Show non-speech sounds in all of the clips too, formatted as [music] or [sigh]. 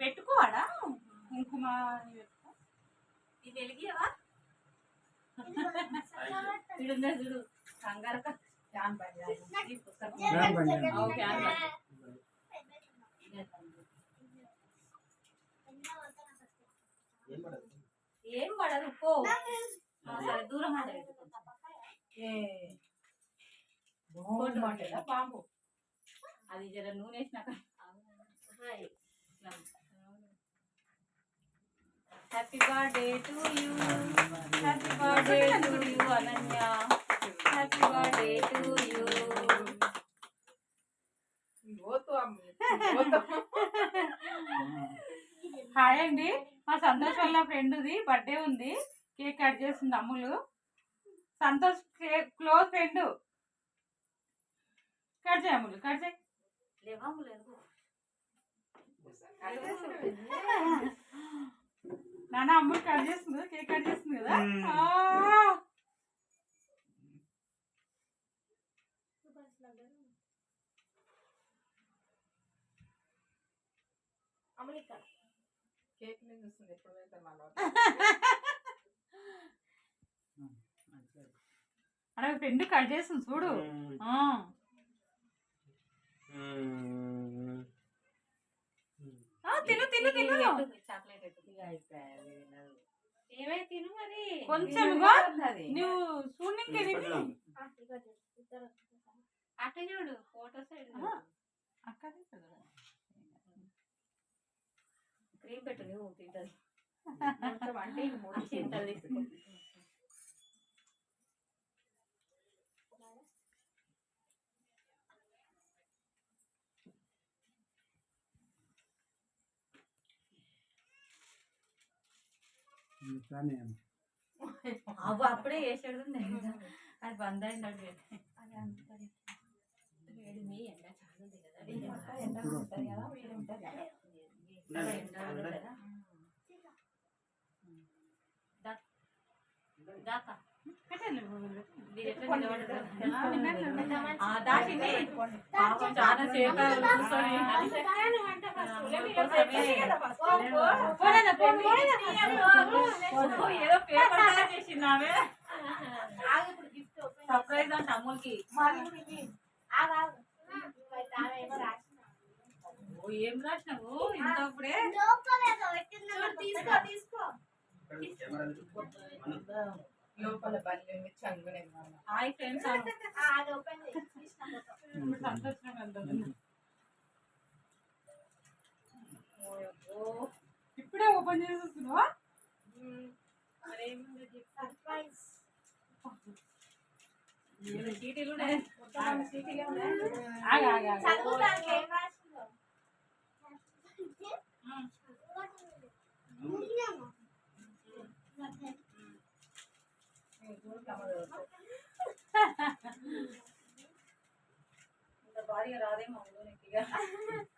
పెట్టుకోవాడా? కుంకుమ అని పెట్టుకో. ఇది వెలిగియవా? చూడు చూడు. కంగారు ఫ్యాన్ పుస్తకం. ఫ్యాన్. ఏం పడదు? పో. దూరం ఉండదు ఏ. ఉంటుందా బాంబు. అది జర నూనె వేసినాక. Happy birthday to you happy birthday to you Ananya happy birthday to you hi అండి. మా సంతోష్ వాళ్ళ ఫ్రెండ్ది బర్త్డే ఉంది. కేక్ కట్ చేస్తుంది Ammulu. Santosh close friend cut చేయి అమ్ములు కట్ చేయి. లేవా అమ్ములు ఎందుకు? నాన్న అమ్ములు కట్ చేస్తుంది కేక్ కట్ చేస్తుంది కదా? ఆ! కేక్ని చూస్తుంది ఎప్పుడు వెళ్తాను మళ్ళీ అక్కడ ఫ్రెండ్ కట్ చేస్తుంది చూడు. తిను తిను తిను. ఏమై తిను మరి? కొంచెంగా నువ్వు చూడనికి చూడు ఫోటో సైడ్ అక్కడే కదా. క్రీమ్ పెట్టు నువ్వు తింటది. కొంచెం అంటే మూడు చింతలు తీసుకో. అవ్వ అప్పుడే వేసాడు అది బంద్ అయింది అది వేడి మీ ఎండ చాలా ఉంది కదా. ఎండ ఉంటుంది కదా వేడి ఉంటుంది కదా. దాకా మీరు ఎట్లా నిలబడ్డారు? ఆ, దాచింది పాపం చాలా సేపు కూర్చొని. ఏదో పేపర్ తయారు చేసింది ఆమె సర్ప్రైజ్ అంట అమ్ములకి ఏం రాసినావు ఇంతప్పుడే లోపల బల్లి చంగునే హాయ్ ఫ్రెండ్స్ సంతోషంగా ఉంటుంది. ఓ, ఇప్పుడే ఓపెన్ చేసేస్తున్నావా? ఏదో చీటీలు భారీగా రాదేమో ఊరికి [laughs]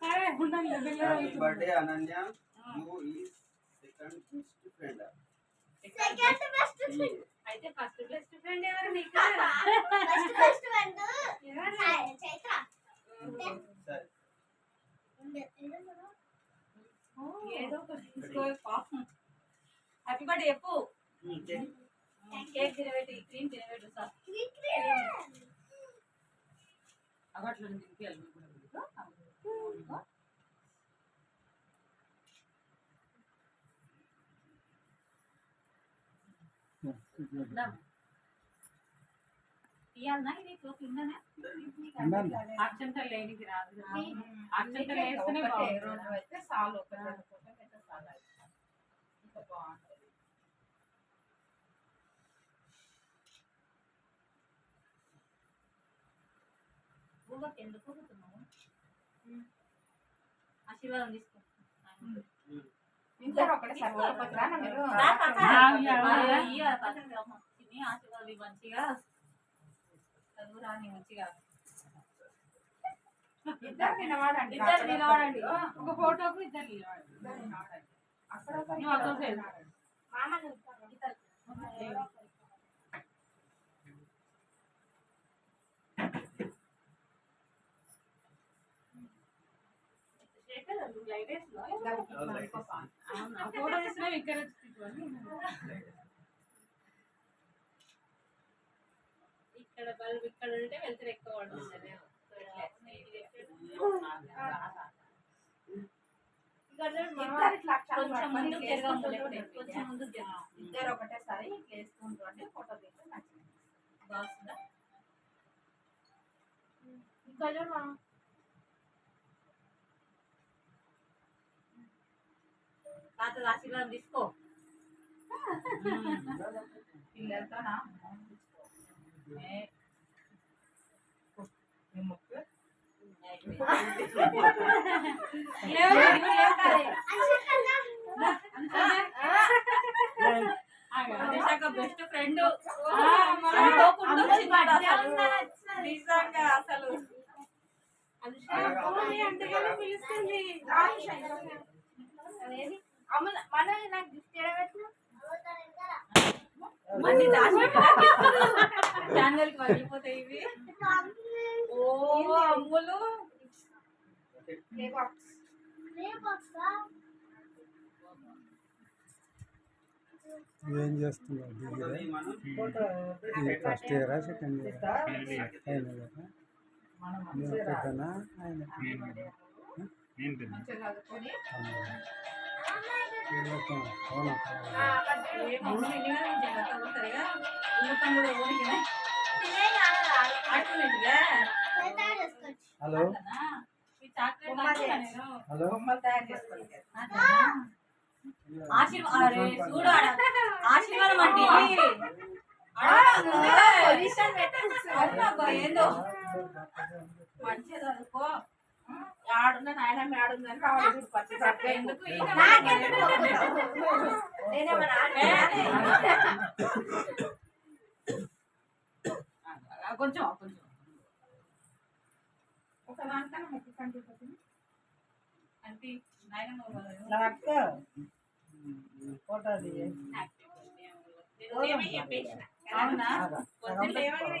ఇక. సరే, ఉండండి, దగ్గరలో హ్యాపీ కూర్చో. Birthday Ananya you is second best friend అయితే ఫస్ట్ బెస్ట్ ఫ్రెండ్ ఎవరు? నీకు సరే ఏదో ఒకటి తీసుకో, పాపం. హ్యాపీ బర్త్డే చెప్పు కేక్ తినబెట్టి క్రీమ్ తినబెట్టు సార్ అగట్లో తినిపించాలి మీకు కూడా వీడియో. అగో. ఇందాం. తీయాలనా ఇది లేనికి రాదు. బాగుంటుంది. రెండు అయితే సాలు. ఇంకా బాగుంటుంది. ఎందుకు? ఆశీర్వాదం తీసుకో. ఇద్దరు ఒకటేసారి అన్న మీరు ఆశీర్వాదం మంచిగా. చదువు రాని మంచిగా. ఇద్దరు నిలబడండి. ఇద్దరు నిలబడండి. ఒక ఫోటోకు ఇద్దరు నిలబడండి. అక్కడ ఒకరు, లైట్ వేసినా అవునా ఫోటో తీసినా ఇక్కడ వచ్చి ఇక్కడ బల్బ్ ఇక్కడ ఉంటే వెళ్తారు ఎక్కువ పడుతుంది కొంచెం ముందుకు జరగము లేకపోతే కొంచెం ముందుకు జరగము ఇద్దరు ఒకటేసారి ఇట్లా వేసుకుంటుంటే ఫోటో తీస్తే నచ్చింది బాగుందా ఇంకా చూడమా తాత ఆశీర్వాదం తీసుకో పిల్లలతో నా ముక్కు ఛానల్కి వెళ్ళిపోతాయి ఇవి ఓ అమ్ములు ఏం చేస్తున్నావు డిగ్రీ ఇది ఫస్ట్ ఇయరా సెకండ్ ఇయర్ ఫైనల్ ఇయర్ నువ్వు పెద్దనా ఆయన చదువుకొని అవునా హలో హలో బొమ్మలు తయారు చేసుకోవాలి ఆశీర్వాదం అరే చూడు ఆడ. ఆశీర్వాదం అండి పొజిషన్ ఏందో మంచిగా చదువుకో ఆడున్న నాయన మీ ఆడుందని చూడు పచ్చి ఎందుకు కొంచెం కొంచెం ఒక దానికన్నా ముక్కు కంటిపోతుంది అంటే నాయన నువ్వు ఏమీ చెప్పేసిన అవునా పొద్దున్న ఏమని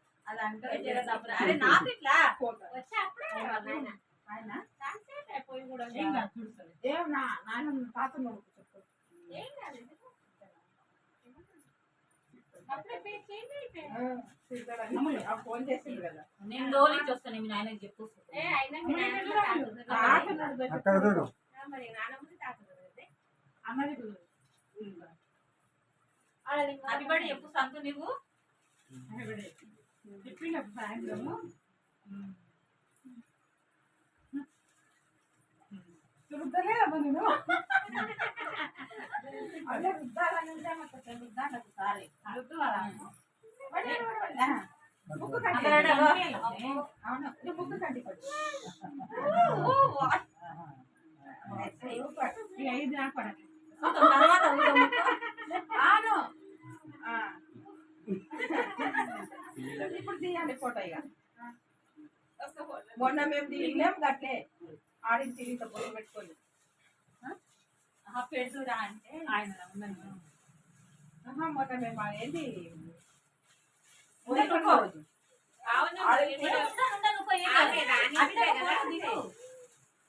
అది అంటే తప్పురా. అరే నాకు ఇట్లా? వచ్చి అప్పుడే నాయన ఆయన కాసేపు అయిపోయి కూడా ఏం కాదు చూస్తుంది ఏం నా నాయన తాత నువ్వు చెప్పు. ఏం కాదు అప్పుడే పే చేయండి అయిపోయింది. ఆ ఫోన్ చేసింది కదా. నేను వస్తాను మీ నాయనకి. అమ్మడి చెప్పు సంతు నువ్వు? Between a bag, the mom. ರುದ್ದಲೇ ಅವ ನೀನು ಅದೇ ರುದ್ದಾಲ ನಿಂದ ಮತ್ತೆ ರುದ್ದಾಲ ಸಾರಿ ರುದ್ದುವಲ್ಲ ಒಳ್ಳೆ ಒಳ್ಳೆ ಬುಕ್ ಕಟ್ಟಿ ಅವನು ನೀವು ಬುಕ್ ಕಟ್ಟಿ ಕೊಡಿ ಐದು ಹಾಕೋಣ ఇప్పుడు తీయండి ఫోటో ఇక మొన్న మేము తీయలేము గట్లే ఆడించి ఇంత పొడి పెట్టుకొని ఆ, పెడుతురా అంటే ఆయన ఉందండి ఆహా, మొన్న మేము ఏంటి ఉండకు. రోజు అవును ఆడికి నేను ఉంటాను, ఉంటాను, నువ్వు పోయి ఏం కాదు. అవి నాకు ఫోటో దిగు.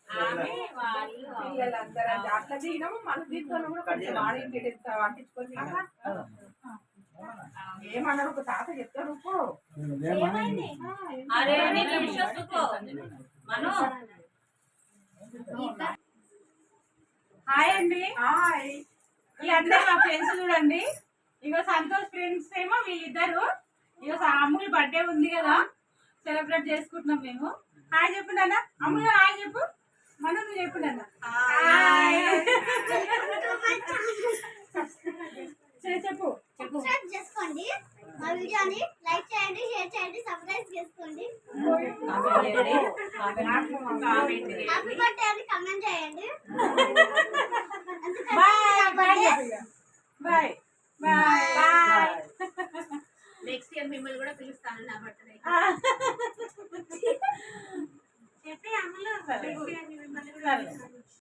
ఆమె వాళ్ళు పిల్లలందరూ అట్లా తినము మన తీసుకొని కూడా కొంచెం ఆడింటి అంటించుకొని తిన్నాం. ఏమన్నారు? ఒక తాత చెప్తాడు హాయ్ అండి. హాయ్. వీళ్ళందరూ మా ఫ్రెండ్స్ చూడండి. ఇగో సంతోష్ ఫ్రెండ్స్ ఏమో వీళ్ళిద్దరు. ఇగో అమ్ముల్ బర్త్డే ఉంది కదా. సెలబ్రేట్ చేసుకుంటున్నాం మేము. హాయ్ చెప్పు నాన్న. అమ్ముల్ హాయ్ చెప్పు. మనం నువ్వు చెప్పు నాన్న. హాయ్. [laughs] [laughs] సబ్స్క్రైబ్ చేసుకోండి. మా వీడియోని లైక్ చేయండి షేర్ చేయండి సబ్స్క్రైబ్ చేసుకోండి. హ్యాపీ బర్త్డే అని కమెంట్ చేయండి. Bye bye bye next year మిమ్మల్ని కూడా పిలుస్తాను నా బర్త్డే చెప్పి అమలు.